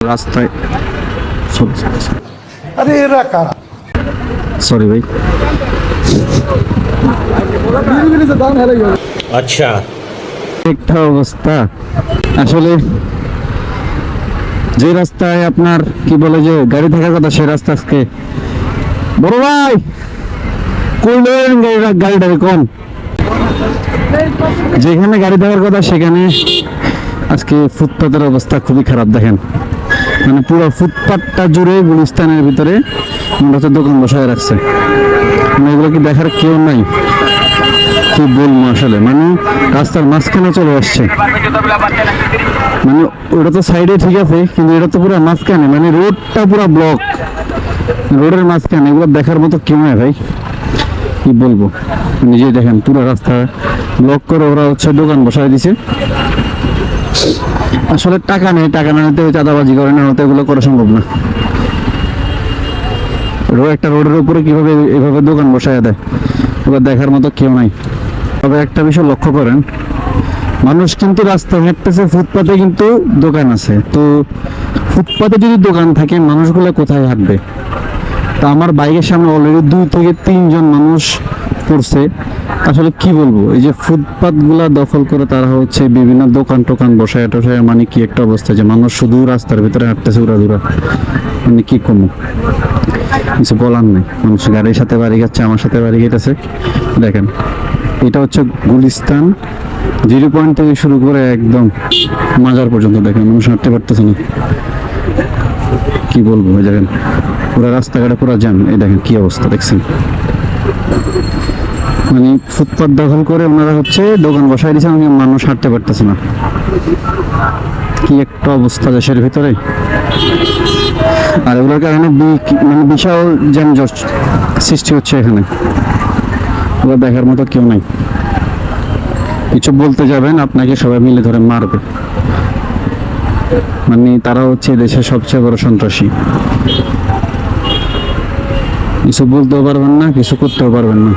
রাস্তায় আরে এরা কারা? সরি ভাই। আচ্ছা। একটা অবস্থা। আসলে যে রাস্তায় আপনার কি বলে যে গাড়ি থাকার কথা সে রাস্তা আজকে। বড় ভাই কুলডেন গাড়ি কম যেখানে গাড়ি থাকার কথা সেখানে আজকে ফুটপাতের অবস্থা খুবই খারাপ দেখেন। মানে পুরো ফুটপাতটা জুড়ে গুলিস্তানের ভিতরে হচ্ছে দোকান বসায় রাখছে। মানে এগুলো কি দেখার কেউ নাই? কি বলব আসলে? মানে রাস্তার মাঝখানে চলে আসছে। মানে ওটা তো সাইডে ঠিক আছে, কিন্তু এটা তো পুরো মাঝখানে মানে রোডটা পুরো ব্লক রোডের মাঝখানে, এগুলো দেখার মতো কেউ নাই ভাই। কি বলব? নিজেই দেখেন, পুরো রাস্তা ব্লক করে ওরা হচ্ছে দোকান বসায় দিছে। আসলে টাকা নেই, টাকা না নিতে চাঁদাবাজি করে, না হতে এগুলো করা সম্ভব না। একটা রোডের উপরে কীভাবে এভাবে দোকান বসায় দেয়, এবার দেখার মতো কেউ নাই। তবে একটা বিষয় লক্ষ্য করেন, মানুষ কিন্তু রাস্তায় হাঁটতেছে, ফুটপাতে কিন্তু দোকান আছে। তো ফুটপাতে যদি দোকান থাকে, মানুষগুলো কোথায় হাঁটবে? তা আমার বাইকের সামনে অলরেডি দুই থেকে তিনজন মানুষ পড়ছে, আসলে কি বলব? এই যে ফুটপাতগুলা দখল করে তারা হচ্ছে বিভিন্ন দোকান টোকান বসায় টসায় মানে কি একটা অবস্থা যে মানুষ শুধু রাস্তার ভিতরে হাঁটতেছে উড়াদুরা মানে কি কমু কিছু বলার নেই। মানুষ গাড়ির সাথে বাড়ি যাচ্ছে, আমার সাথে বাড়ি গেটেছে দেখেন, এটা হচ্ছে গুলিস্তান, জিরো পয়েন্ট থেকে শুরু করে একদম মাজার পর্যন্ত দেখেন, মানুষ হাঁটতে পারতেছে না। কি বলব দেখেন, পুরো রাস্তাঘাটে পুরো জ্যাম। এই দেখেন কি অবস্থা, দেখছেন? মানে ফুটপাত দখল করে ওনারা হচ্ছে দোকান বসায় দিয়েছে আমি মানুষ হাঁটতে পারতেছে না। কি একটা অবস্থা দেশের ভিতরে। আর এগুলোর কারণে মানে বিশাল যানজট সৃষ্টি হচ্ছে এখানে। ওগুলো দেখার মতো কেউ নাই। কিছু বলতে যাবেন, আপনাকে সবাই মিলে ধরে মারবে। মানে তারা হচ্ছে দেশের সবচেয়ে বড় সন্ত্রাসী। কিছু বলতেও পারবেন না, কিছু করতেও পারবেন না।